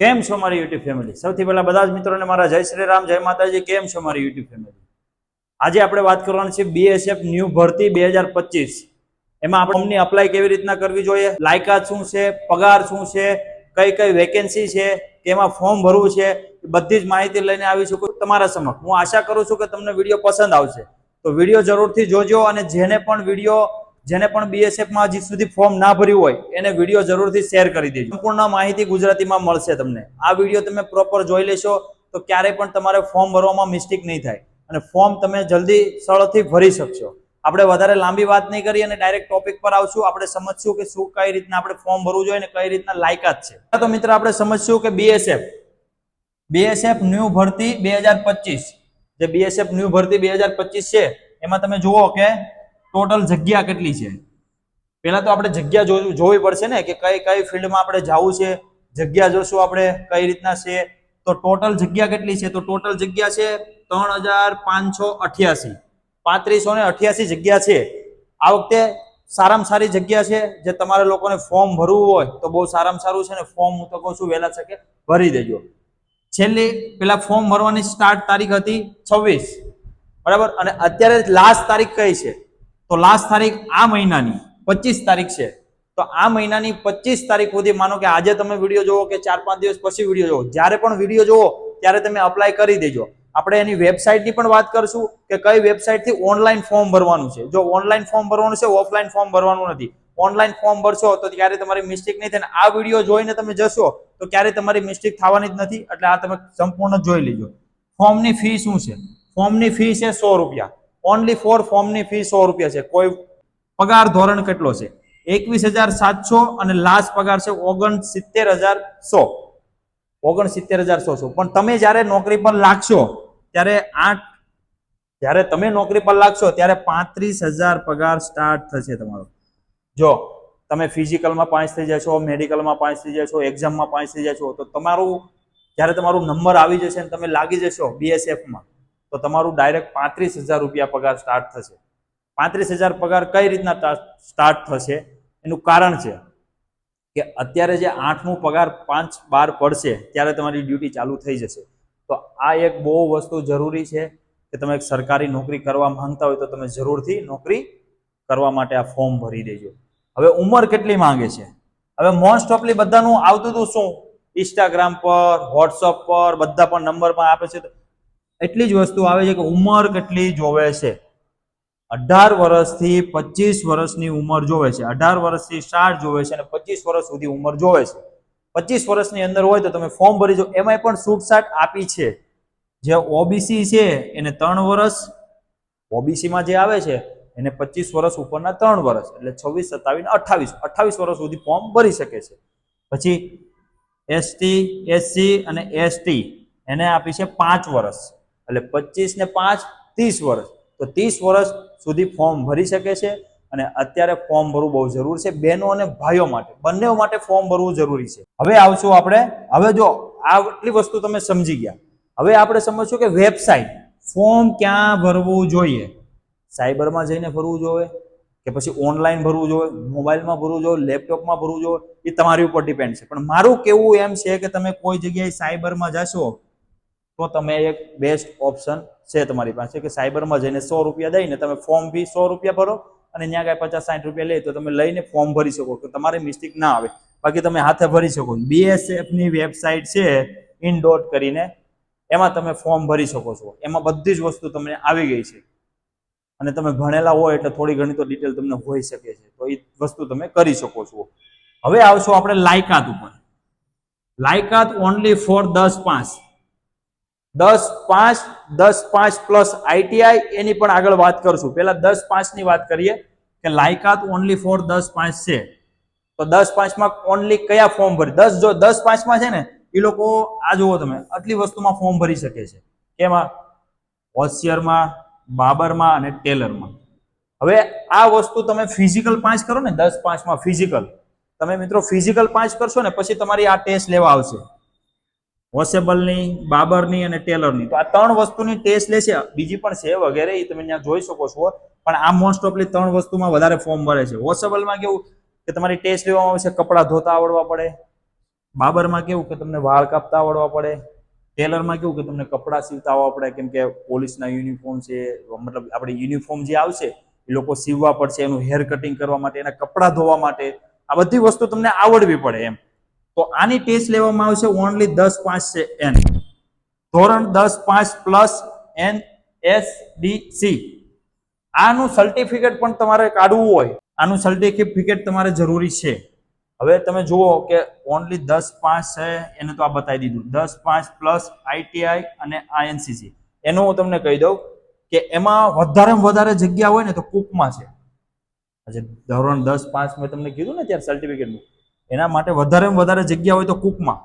કેમ છો મારી યુટ્યુબ ફેમિલી? સૌથી પહેલા બધા જ મિત્રોને મારા જય શ્રી રામ, જય માતાજી, કેમ છો મારી યુટ્યુબ ફેમિલી? આજે આપણે વાત કરવાની છે બીએસએફ ન્યૂ ભરતી બે હજાર પચીસ. એમાં આપણે અમને અપ્લાય કેવી રીતના કરવી જોઈએ? લાયકાત શું છે? પગાર શું છે? કઈ કઈ વેકેન્સી છે? કેમાં ફોર્મ ભરવું છે? બધી જ માહિતી લઈને આવી શકું તમારા સમક્ષ. હું આશા કરું છું કે તમને વીડિયો પસંદ આવશે. તો વીડિયો જરૂરથી જોજો અને જેને પણ વીડિયો જેને પણ બીએસએફમાં હજી સુધી ફોર્મ ના ભર્યું હોય, એને વીડિયો જરૂરથી શેર કરી દેજો. સંપૂર્ણ માહિતી ગુજરાતીમાં મળશે તમને. આ વીડિયો તમે પ્રોપર જોઈ લેશો, તો ક્યારેય પણ તમારે ફોર્મ ભરવામાં મિસ્ટેક નહીં થાય. અને ફોર્મ તમે જલ્દી સરળથી ભરી શકશો. આપણે વધારે લાંબી વાત નહીં કરીએ અને ડાયરેક્ટ ટોપિક પર આવશું. આપણે સમજશું કે શું કઈ રીતના આપણે ફોર્મ ભરવું જોઈએ અને કઈ રીતના લાયકાત છે. તો મિત્ર, આપણે સમજશું કે બીએસએફ બીએસએફ ન્યૂ ભરતી બે જે બીએસએફ ન્યૂ ભરતી બે છે, એમાં તમે જુઓ કે ટોટલ જગ્યા કેટલી છે? પહેલાં તો આપણે જગ્યા જોવી પડશે ને કે કઈ કઈ ફિલ્ડમાં આપણે જવું છે, જગ્યા જોશું આપણે, કઈ રીતના છે. તો ટોટલ જગ્યા કેટલી છે? તો ટોટલ જગ્યા છે ત્રણ હજાર પાંચસો અઠ્યાસી. પાંત્રીસો ને અઠ્યાસી જગ્યા છે. આ વખતે સારામાં સારી જગ્યા છે. જે તમારે લોકોને ફોર્મ ભરવું હોય તો બહુ સારામાં સારું છે ને ફોર્મ હું તો કહું છું વહેલા શકે ભરી દેજો. છેલ્લી, પેલા ફોર્મ ભરવાની સ્ટાર્ટ તારીખ હતી છવ્વીસ. બરાબર? અને અત્યારે લાસ્ટ તારીખ કઈ છે? તો લાસ્ટ તારીખ આ મહિનાની, પચીસ તારીખ છે. તો આ મહિનાની પચીસ તારીખ સુધી માનો કે આજે તમે વીડિયો જોવો કે ચાર પાંચ દિવસ પછી વીડિયો જોવો જ્યારે પણ વીડિયો જોવો ત્યારે તમે અપ્લાય કરી દેજો. આપણે એની વેબસાઇટની પણ વાત કરશું કે કઈ વેબસાઇટથી ઓનલાઈન ફોર્મ ભરવાનું છે. જો ઓનલાઈન ફોર્મ ભરવાનું છે ઓફલાઈન ફોર્મ ભરવાનું નથી. ઓનલાઈન ફોર્મ ભરશો તો ક્યારે તમારી મિસ્ટેક નહીં થાય આ વીડિયો જોઈને તમે જશો તો ક્યારે તમારી મિસ્ટેક થવાની જ નથી. એટલે આ તમે સંપૂર્ણ જોઈ લેજો. ફોર્મની ફી શું છે? ફોર્મની ફી છે સો રૂપિયા. ઓનલી ફોર ફોર્મની ફી સો રૂપિયા છે. કોઈ પગાર ધોરણ કેટલો છે? એકવીસ હજાર સાતસો અને લાસ્ટ પગાર છે ઓગણ સિત્તેર હજાર સો. ઓગણ સિત્તેર હજાર સો સો પણ તમે જ્યારે નોકરી પર લાગશો, ત્યારે આઠ જ્યારે તમે નોકરી પર લાગશો, ત્યારે પાંત્રીસ હજાર પગાર સ્ટાર્ટ થશે તમારો. જો તમે ફિઝિકલમાં પાંચ થઈ જશો, મેડિકલમાં પાંચ થઈ જશો, એક્ઝામમાં પાંચ થઈ જશો, તો તમારું જ્યારે તમારું નંબર આવી જશે અને તમે લાગી જશો બીએસએફમાં તો તમારું ડાયરેક્ટ પાંત્રીસ હજાર રૂપિયા પગાર સ્ટાર્ટ થશે. પાંત્રીસ હજાર પગાર કઈ રીતના સ્ટાર્ટ થશે? એનું કારણ છે કે અત્યારે જે આઠમું પગાર પાંચ બાર પડશે, ત્યારે તમારી ડ્યુટી ચાલુ થઈ જશે. તો આ એક બહુ વસ્તુ જરૂરી છે કે તમે એક સરકારી નોકરી કરવા માંગતા હોય તો તમે જરૂરથી નોકરી કરવા માટે આ ફોર્મ ભરી દેજો. હવે ઉંમર કેટલી માંગે છે? હવે મોસ્ટ ઓફલી બધાનું આવતું હતું શું? ઇન્સ્ટાગ્રામ પર વોટ્સઅપ પર, બધા પણ નંબરમાં આપે છે. તો એટલી જ વસ્તુ આવે છે કે ઉંમર કેટલી જોવે છે. અઢાર વર્ષથી પચીસ વર્ષની ઉંમર જોવે છે. અઢાર વર્ષથી સાઠ જોવે છે અને પચીસ વર્ષ સુધી ઉંમર જોવે છે. પચીસ વર્ષની અંદર હોય તો તમે ફોર્મ ભરી જો એમાંય પણ છૂટછાટ આપી છે. જે ઓબીસી છે એને ત્રણ વર્ષ, ઓબીસીમાં જે આવે છે એને પચીસ વર્ષ ઉપરના ત્રણ વર્ષ, એટલે છવ્વીસ, સત્તાવીસ અઠ્ઠાવીસ. અઠ્ઠાવીસ વર્ષ સુધી ફોર્મ ભરી શકે છે. પછી એસટી, એસસી અને એસટી એને આપી છે પાંચ વર્ષ. એટલે પચીસ ને પાંચ ત્રીસ વર્ષ. તો ત્રીસ વર્ષ સુધી ફોર્મ ભરી શકે છે અને અત્યારે ફોર્મ ભરવું બહુ જરૂર છે બહેનો અને ભાઈઓ માટે. બંને માટે ફોર્મ ભરવું જરૂરી છે. હવે આવશું આપણે, હવે જો આટલી વસ્તુ તમે સમજી ગયા. હવે આપણે સમજશું કે વેબસાઇટ, ફોર્મ ક્યાં ભરવું જોઈએ? સાયબરમાં જઈને ભરવું જોઈએ કે પછી ઓનલાઈન ભરવું જોઈએ, મોબાઈલમાં ભરવું જોઈએ, લેપટોપમાં ભરવું જોઈએ? એ તમારી ઉપર ડિપેન્ડ છે. પણ મારું કેવું એમ છે કે તમે કોઈ જગ્યાએ સાયબરમાં જશો તો તમે એક બેસ્ટ ઓપ્શન છે તમારી પાસે કે સાયબરમાં જઈને સો રૂપિયા દઈને તમે ફોર્મ બી સો રૂપિયા ભરો અને ત્યાં કાંઈ પચાસ સાઠ રૂપિયા લે તો તમે લઈને ફોર્મ ભરી શકો તો તમારી મિસ્ટેક ના આવે. બાકી તમે હાથે ભરી શકો. બીએસએફની વેબસાઇટ છે ઇન ડોટ કરીને એમાં તમે ફોર્મ ભરી શકો છો. એમાં બધી જ વસ્તુ તમને આવી ગઈ છે. અને તમે ભણેલા હોય એટલે થોડી ઘણી તો ડિટેલ તમને હોઈ શકે છે. તો એ વસ્તુ તમે કરી શકો છો. હવે આવશો આપણે લાયકાત ઉપર. લાયકાત ઓનલી ફોર દસ પાંચ. દસ પાંચ દસ પાંચ પ્લસ આઈટીઆઈ એની પણ આગળ વાત કરશું. પહેલા દસ પાંચની વાત કરીએ કે લાયકાત ઓનલી ફોર દસ પાંચ છે. તો દસ પાંચમાં ઓનલી કયા ફોર્મ ભરી? દસ જો દસ પાંચમાં છે ને, એ લોકો, આ જુઓ તમે, આટલી વસ્તુમાં ફોર્મ ભરી શકે છે. કેમાં હોશિયરમાં, બાબરમાં અને ટેલરમાં. હવે આ વસ્તુ તમે ફિઝિકલ પાંચ કરો ને, દસ પાંચમાં ફિઝિકલ તમે મિત્રો ફિઝિકલ પાંચ કરશો ને, પછી તમારી આ ટેસ્ટ લેવા આવશે. વોશેબલની બાબરની અને ટેલરની તો આ ત્રણ વસ્તુની ટેસ્ટ લેશે બીજી પણ છે વગેરે, એ તમે ત્યાં જોઈ શકો છો. પણ આ મોસ્ટ ઓફલી ત્રણ વસ્તુમાં વધારે ફોર્મ ભરે છે. વોસેબલમાં કેવું કે તમારી ટેસ્ટ લેવામાં આવશે કપડાં ધોતા આવડવા પડે. બાબરમાં કેવું કે તમને વાળ કાપતા આવડવા પડે. ટેલરમાં કેવું કે તમને કપડાં સીવતા આવવા પડે. કેમ કે પોલીસના યુનિફોર્મ છે, મતલબ આપણે યુનિફોર્મ જે આવશે, એ લોકો સીવવા પડશે એનું હેર કટિંગ કરવા માટે, એના કપડાં ધોવા માટે. આ બધી વસ્તુ તમને આવડવી પડે એમ. તો આની ટેસ્ટ લેવામાં આવશે ઓનલી દસ પાંચ છે એન ધોરણ દસ પાંચ plus N S D C આનું સર્ટિફિકેટ પણ તમારે કાઢવું હોય. આનું સર્ટિફિકેટ તમારે જરૂરી છે. હવે તમે જુઓ કે ઓનલી દસ પાંચ છે, એને તો આ બતાવી દીધું. દસ પાંચ પ્લસ આઈટીઆઈ અને આઈએનસીસી એનું હું તમને કહી દઉં કે એમાં વધારેમાં વધારે જગ્યા હોય ને તો કુકમાં છે. ધોરણ દસ પાંચ મેં તમને કીધું ને ત્યારે સર્ટિફિકેટનું એના માટે વધારેમાં વધારે જગ્યા હોય તો કુકમાં.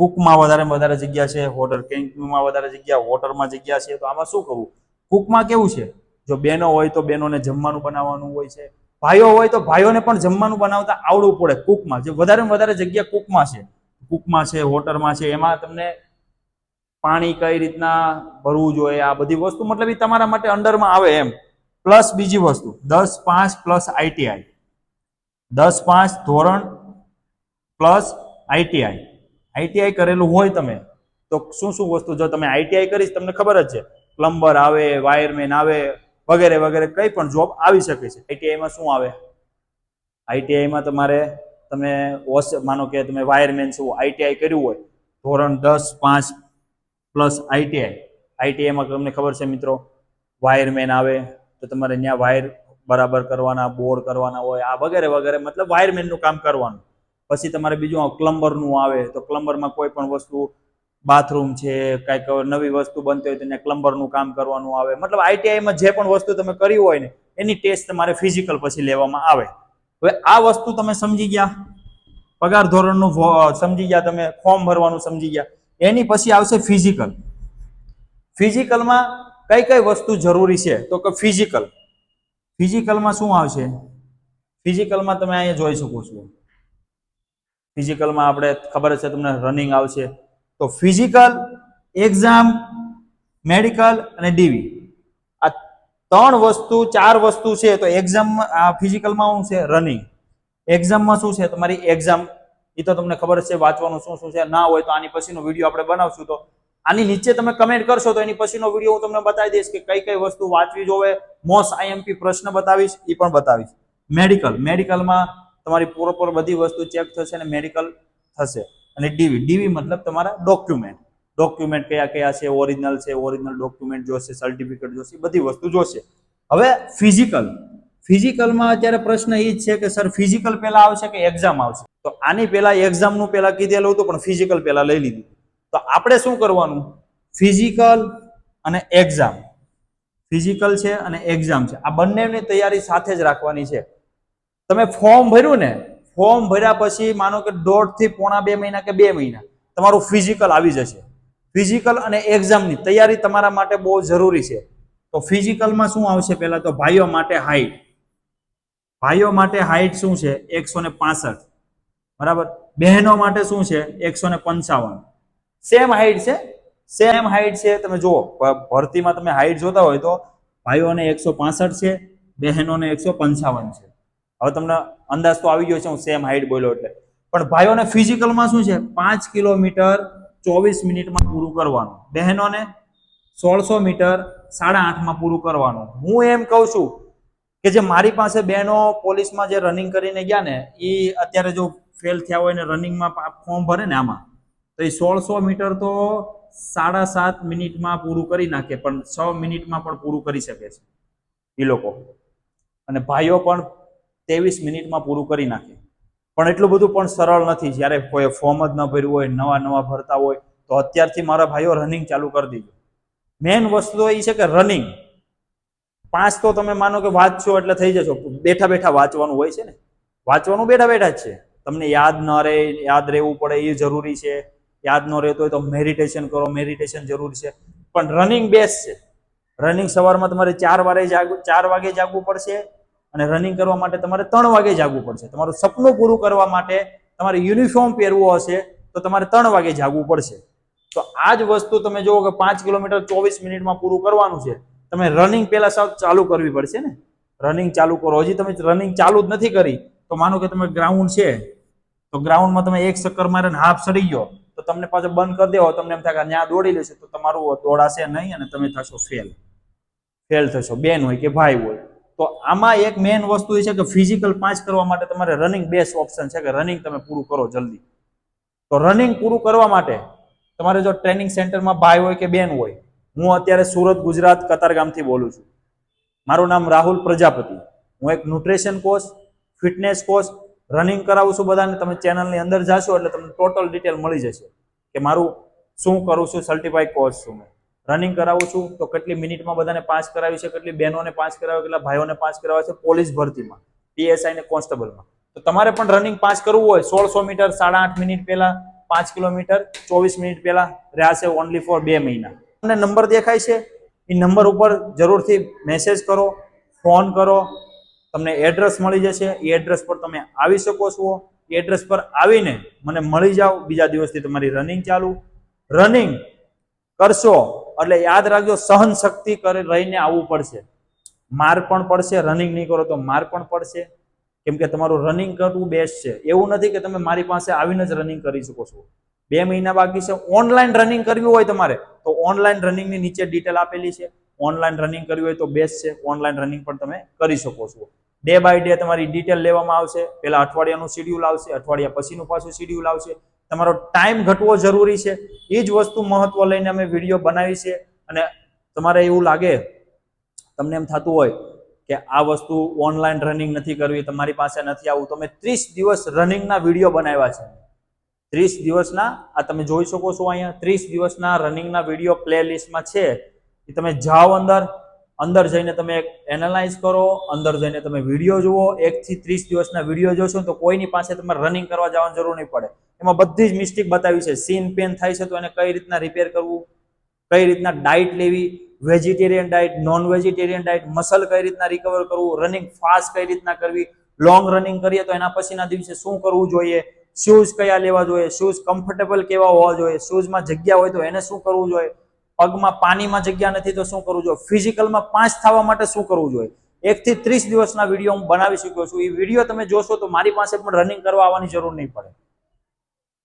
કુકમાં વધારેમાં વધારે જગ્યા છે, હોટલ કેમ્પમાં વધારે જગ્યા વોટરમાં જગ્યા છે. તો આમાં શું કરવું? કુકમાં કેવું છે? જો બહેનો હોય તો બહેનોને જમવાનું બનાવવાનું હોય છે. ભાઈઓ હોય તો ભાઈઓને પણ જમવાનું બનાવતા આવડવું પડે કુકમાં. જે વધારેમાં વધારે જગ્યા કુકમાં છે. કુકમાં છે હોટરમાં છે, એમાં તમને પાણી કઈ રીતના ભરવું જોઈએ, આ બધી વસ્તુ મતલબ એ તમારા માટે અંડરમાં આવે એમ. પ્લસ બીજી વસ્તુ, દસ પાંચ પ્લસ આઈટીઆઈ દસ પાંચ ધોરણ પ્લસ આઈટીઆઈ આઈટીઆઈ કરેલું હોય તમે, તો શું શું વસ્તુ જો તમે આઈટીઆઈ કરીશ તમને ખબર જ છે. પ્લમ્બર આવે, વાયરમેન આવે, વગેરે વગેરે કઈ પણ જોબ આવી શકે છે. આઈટીઆઈમાં શું આવે? આઈટીઆઈમાં તમારે, તમે વોશ, માનો કે તમે વાયરમેન છો આઈટીઆઈ કર્યું હોય, ધોરણ દસ, પાંચ પ્લસ આઈટીઆઈ આઈટીઆઈમાં તમને ખબર છે મિત્રો, વાયરમેન આવે, તો તમારે ત્યાં વાયર બરાબર કરવાના, બોર કરવાના હોય, આ વગેરે વગેરે, મતલબ વાયરમેનનું કામ કરવાનું. પછી તમારે બીજું ક્લમ્બરનું આવે, તો પ્લમ્બરમાં કોઈ પણ વસ્તુ, બાથરૂમ છે, કાંઈક નવી વસ્તુ બનતી હોય તો એને ક્લમ્બરનું કામ કરવાનું આવે. મતલબ આઈટીઆઈમાં જે પણ વસ્તુ તમે કરી હોય ને, એની ટેસ્ટ તમારે ફિઝિકલ પછી લેવામાં આવે. હવે આ વસ્તુ તમે સમજી ગયા? પગાર ધોરણનું સમજી ગયા તમે, ફોર્મ ભરવાનું સમજી ગયા. એની પછી આવશે ફિઝિકલ. ફિઝિકલમાં કઈ કઈ વસ્તુ જરૂરી છે? તો કે ફિઝિકલ. ફિઝિકલમાં શું આવશે? ફિઝિકલમાં તમે અહીંયા જોઈ શકો છો. ફિઝિકલમાં આપણે ખબર છે તમને રનિંગ આવશે. તો ફિઝિકલ એક્ઝામ મેડિકલ અને ડીવી આ ત્રણ વસ્તુ, ચાર વસ્તુ છે, તો એક્ઝામ ફિઝિકલમાં શું છે? રનિંગ એક્ઝામમાં શું છે? તમારી એક્ઝામ એ તો તમને ખબર છે વાંચવાનું શું શું છે, ના હોય તો આની પછીનો વીડિયો આપણે બનાવશું. તો આની નીચે તમે કમેન્ટ કરશો, તો એની પછીનો વીડિયો હું તમને બતાવી દઈશ કે કઈ કઈ વસ્તુ વાંચવી જોવે. મોસ્ટ આઈએમપી પ્રશ્ન બતાવીશ એ પણ બતાવીશ. મેડિકલ મેડિકલમાં તમારી પ્રોપર બધી વસ્તુ ચેક થશે અને મેડિકલ થશે. અને ડીવી ડીવી મતલબ તમારા ડોક્યુમેન્ટ ડોક્યુમેન્ટ કયા કયા છે ઓરિજિનલ છે ઓરિજિનલ ડોક્યુમેન્ટ જોશે સર્ટિફિકેટ જોશે બધી વસ્તુ જોશે. હવે ફિઝિકલ ફિઝિકલમાં અત્યારે પ્રશ્ન એ જ છે કે સર ફિઝિકલ પહેલા આવશે કે એક્ઝામ આવશે? તો આની પહેલા એક્ઝામનું પહેલા કીધેલું હતું, પણ ફિઝિકલ પહેલા લઈ લીધું. તો આપણે શું કરવાનું? ફિઝિકલ અને એક્ઝામ ફિઝિકલ છે અને એક્ઝામ છે. આ બંનેની તૈયારી સાથે જ રાખવાની છે. તમે ફોર્મ ભર્યું ને, ફોર્મ ભર્યા પછી માનો કે દોઢથી પોણા બે મહિના કે બે મહિના તમારું ફિઝિકલ આવી જશે. ફિઝિકલ અને એક્ઝામની તૈયારી તમારા માટે બહુ જરૂરી છે. તો ફિઝિકલમાં શું આવશે પહેલાં તો ભાઈઓ માટે હાઈટ ભાઈઓ માટે હાઈટ શું છે? એકસો ને પાસઠ. બરાબર? બહેનો માટે શું છે? એકસો ને પંચાવન. સેમ હાઈટ છે? સેમ હાઈટ છે? તમે જુઓ ભરતીમાં તમે હાઈટ જોતા હોય તો ભાઈઓને એકસો પાસઠ છે, બહેનોને એકસો પંચાવન છે. હવે તમને અંદાજ તો આવી ગયો છે, હું સેમ હાઈટ બોલ્યો એટલે. પણ ભાઈઓને ફિઝિકલમાં શું છે? પાંચ કિલોમીટર ચોવીસ મિનિટમાં પૂરું કરવાનું. બહેનોને સોળસો મીટર સાડા આઠમાં પૂરું કરવાનું. હું એમ કહું છું કે જે મારી પાસે બહેનો પોલીસમાં જે રનિંગ કરીને ગયા ને, એ અત્યારે જો ફેલ થયા હોય ને રનિંગમાં ફોર્મ ભરે ને આમાં, તો એ સોળસો મીટર તો સાડા સાત મિનિટમાં પૂરું કરી નાખે, પણ છ મિનિટમાં પણ પૂરું કરી શકે છે એ લોકો. અને ભાઈઓ પણ ત્રેવીસ મિનિટમાં પૂરું કરી નાખે. પણ એટલું બધું પણ સરળ નથી. જ્યારે કોઈ ફોર્મ જ ન ભર્યું હોય, નવા નવા ભરતા હોય, તો અત્યારથી મારા ભાઈઓ રનિંગ ચાલુ કરી દીધું મેઇન વસ્તુ એ છે કે રનિંગ પાંચ તો તમે માનો કે વાંચશો એટલે થઈ જશો. બેઠા બેઠા વાંચવાનું હોય છે ને? વાંચવાનું બેઠા બેઠા જ છે. તમને યાદ ન રહે, યાદ રહેવું પડે, એ જરૂરી છે. યાદ ન રહેતું હોય તો મેડિટેશન કરો. મેડિટેશન જરૂરી છે. પણ રનિંગ બેસ્ટ છે. રનિંગ સવારમાં તમારે ચાર વાગે જાગવું, ચાર વાગે જાગવું પડશે. અને રનિંગ કરવા માટે તમારે ત્રણ વાગે જાગવું પડશે. તમારું સપનું પૂરું કરવા માટે તમારે યુનિફોર્મ પહેરવું હશે તો તમારે ત્રણ વાગે જાગવું પડશે. તો આ જ વસ્તુ તમે જુઓ કે પાંચ કિલોમીટર ચોવીસ મિનિટમાં પૂરું કરવાનું છે. તમે રનિંગ પહેલા સાવ ચાલુ કરવી પડશે ને? રનિંગ ચાલુ કરો. હજી તમે રનિંગ ચાલુ જ નથી કરી. તો માનો કે તમે ગ્રાઉન્ડ છે. તો ગ્રાઉન્ડમાં તમે એક ચક્કર મારે ને હાફ સડી ગયો. તો તમને પાછો બંધ કરી દેવો. તમને એમ થાય કે ત્યાં દોડી લેશે. તો તમારું દોડાશે નહીં અને તમે થશો ફેલ ફેલ થશો. બેન હોય કે ભાઈ હોય. તો આમાં એક મેઇન વસ્તુ એ છે કે ફિઝિકલ પાંચ કરવા માટે તમારે રનિંગ બેસ્ટ ઓપ્શન છે કે રનિંગ તમે પૂરું કરો જલ્દી. તો રનિંગ પૂરું કરવા માટે તમારે જો ટ્રેનિંગ સેન્ટરમાં ભાઈ હોય કે બેન હોય, હું અત્યારે સુરત, ગુજરાત કતારગામથી બોલું છું. મારું નામ રાહુલ પ્રજાપતિ. હું એક nutrition coach fitness coach running કરાવું છું બધાને. તમે ચેનલની અંદર જાશો એટલે તમને ટોટલ ડિટેલ મળી જશે કે મારું શું કરું છું સર્ટિફાઈડ કોચ છું મેં. રનિંગ કરાવું છું, તો કેટલી મિનિટમાં બધાને પાસ કરાવી છે, કેટલી બહેનોને પાસ કરાવે, કેટલા ભાઈઓને પાસ કરાવે છે, પોલીસ ભરતીમાં પીએસઆઈ ને કોન્સ્ટેબલમાં. તો તમારે પણ રનિંગ પાસ કરવું હોય, સોળસો મીટર, સાડા આઠ મિનિટ પહેલા, પાંચ કિલોમીટર, ચોવીસ મિનિટ પહેલા રહ્યા છે ઓનલી ફોર બે મહિના. તમને નંબર દેખાય છે, એ નંબર ઉપર જરૂરથી મેસેજ કરો ફોન કરો, તમને એડ્રેસ મળી જશે, એ એડ્રેસ પર તમે આવી શકો છો. એ એડ્રેસ પર આવીને મને મળી જાઓ, બીજા દિવસથી તમારી રનિંગ ચાલુ. રનિંગ કરશો એટલે યાદ રાખજો, સહન શક્તિ કરી રહીને આવવું પડશે. માર પણ પડશે રનિંગ નહીં કરો તો માર પણ પડશે. કેમ કે તમારું રનિંગ કરવું બેસ્ટ છે. એવું નથી કે તમે મારી પાસે આવીને જ રનિંગ કરી શકો છો. બે મહિના બાકી છે ઓનલાઈન રનિંગ કરવી હોય તમારે, તો ઓનલાઈન રનિંગની નીચે ડિટેલ આપેલી છે. ઓનલાઈન રનિંગ કરવી હોય તો બેસ્ટ છે ઓનલાઈન રનિંગ પણ તમે કરી શકો છો. ડે બાય ડે તમારી ડિટેલ લેવામાં આવશે. પેલા અઠવાડિયાનું શેડ્યુલ આવશે, અઠવાડિયા પછીનું પાછું શેડ્યુલ આવશે. તમારો ટાઈમ ઘટવો જરૂરી છે. એ જ વસ્તુ મહત્વ લઈને અમે વીડિયો બનાવી છે અને તમારે એવું લાગે, તમને એમ થતું હોય કે આ વસ્તુ ઓનલાઈન રનિંગ નથી કરવી, તમારી પાસે નથી આવવું તમે ત્રીસ દિવસ રનિંગના વીડિયો બનાવ્યા છે. ત્રીસ દિવસના, આ તમે જોઈ શકો છો અહીંયા, ત્રીસ દિવસના રનિંગના વીડિયો પ્લે લિસ્ટમાં છે. એ તમે જાઓ અંદર અંદર જઈને તમે એનાલાઇઝ કરો, અંદર જઈને તમે વીડિયો જુઓ, એકથી ત્રીસ દિવસના વીડિયો જોશો તો કોઈની પાસે તમારે રનિંગ કરવા જવાની જરૂર નહીં પડે. એમાં બધી જ મિસ્ટેક બતાવી છે. સીન પેન થાય છે તો એને કઈ રીતના રિપેર કરવું? કઈ રીતના ડાયટ લેવી? Vegetarian diet non vegetarian diet muscle કઈ રીતના રિકવર કરવું? રનિંગ ફાસ્ટ કઈ રીતના કરવી? લોંગ રનિંગ કરીએ તો એના પછીના દિવસે શું કરવું જોઈએ? શૂઝ કયા લેવા જોઈએ? શૂઝ કમ્ફર્ટેબલ કેવા હોવા જોઈએ? શૂઝમાં જગ્યા હોય તો એને શું કરવું જોઈએ? પગમાં પાણીમાં જગ્યા નથી તો શું કરવું જોઈએ? ફિઝિકલમાં પાંચ થવા માટે શું કરવું જોઈએ? એક થી ત્રીસ દિવસના વીડિયો હું બનાવી શક્યો છું. એ વીડિયો તમે જોશો તો મારી પાસે પણ રનિંગ કરવા આવવાની જરૂર નહીં પડે.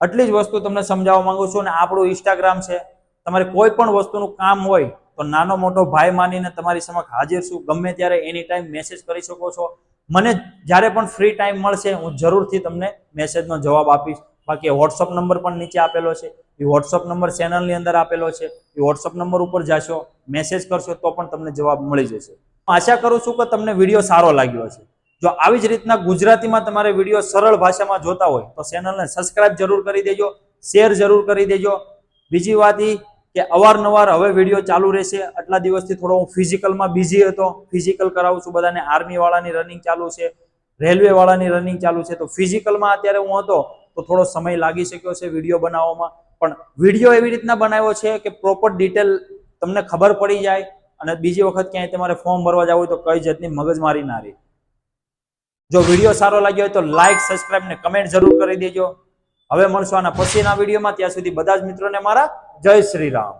આટલી જ વસ્તુ તમને સમજાવવા માંગુ છું અને આપણું ઇન્સ્ટાગ્રામ છે. તમારે કોઈ પણ વસ્તુનું કામ હોય તો નાનો મોટો ભાઈ માનીને તમારી સમક્ષ હાજર છું. ગમે ત્યારે એની ટાઈમ મેસેજ કરી શકો છો. મને જ્યારે પણ ફ્રી ટાઈમ મળશે, હું જરૂરથી તમને મેસેજનો જવાબ આપીશ. બાકી વોટ્સઅપ નંબર પણ નીચે આપેલો છે. એ વોટ્સઅપ નંબર ચેનલની અંદર આપેલો છે. એ વોટ્સઅપ નંબર ઉપર જાશો મેસેજ કરશો તો પણ તમને જવાબ મળી જશે. આશા કરું છું કે તમને વીડિયો સારો લાગ્યો છે જો આવી જ રીતના ગુજરાતીમાં તમારે વીડિયો સરળ ભાષામાં જોતા હોય, તો ચેનલને સબસ્ક્રાઇબ જરૂર કરી દેજો શેર જરૂર કરી દેજો. બીજી વાત એ કે અવારનવાર હવે વીડિયો ચાલુ રહેશે, આટલા દિવસથી થોડો હું ફિઝિકલમાં બિઝી હતો ફિઝિકલ કરાવું છું, બધાને આર્મીવાળાની રનિંગ ચાલુ છે રેલવેવાળાની રનિંગ ચાલુ છે, તો ફિઝિકલમાં અત્યારે હું હતો, તો થોડો સમય લાગી શક્યો છે વીડિયો બનાવવામાં. પણ વીડિયો એવી રીતના બનાવ્યો છે કે પ્રોપર ડિટેલ તમને ખબર પડી જાય અને બીજી વખત ક્યાંય તમારે ફોર્મ ભરવા જવું હોય તો કઈ જાતની મગજમારી ના રહી. જો વીડિયો સારો લાગ્યો હોય તો લાઇક સબસ્ક્રાઇબ ને કમેન્ટ જરૂર કરી દેજો. હવે મળશું આના પછીના વિડીયોમાં. ત્યાં સુધી બધા જ મિત્રોને મારા જય શ્રી રામ.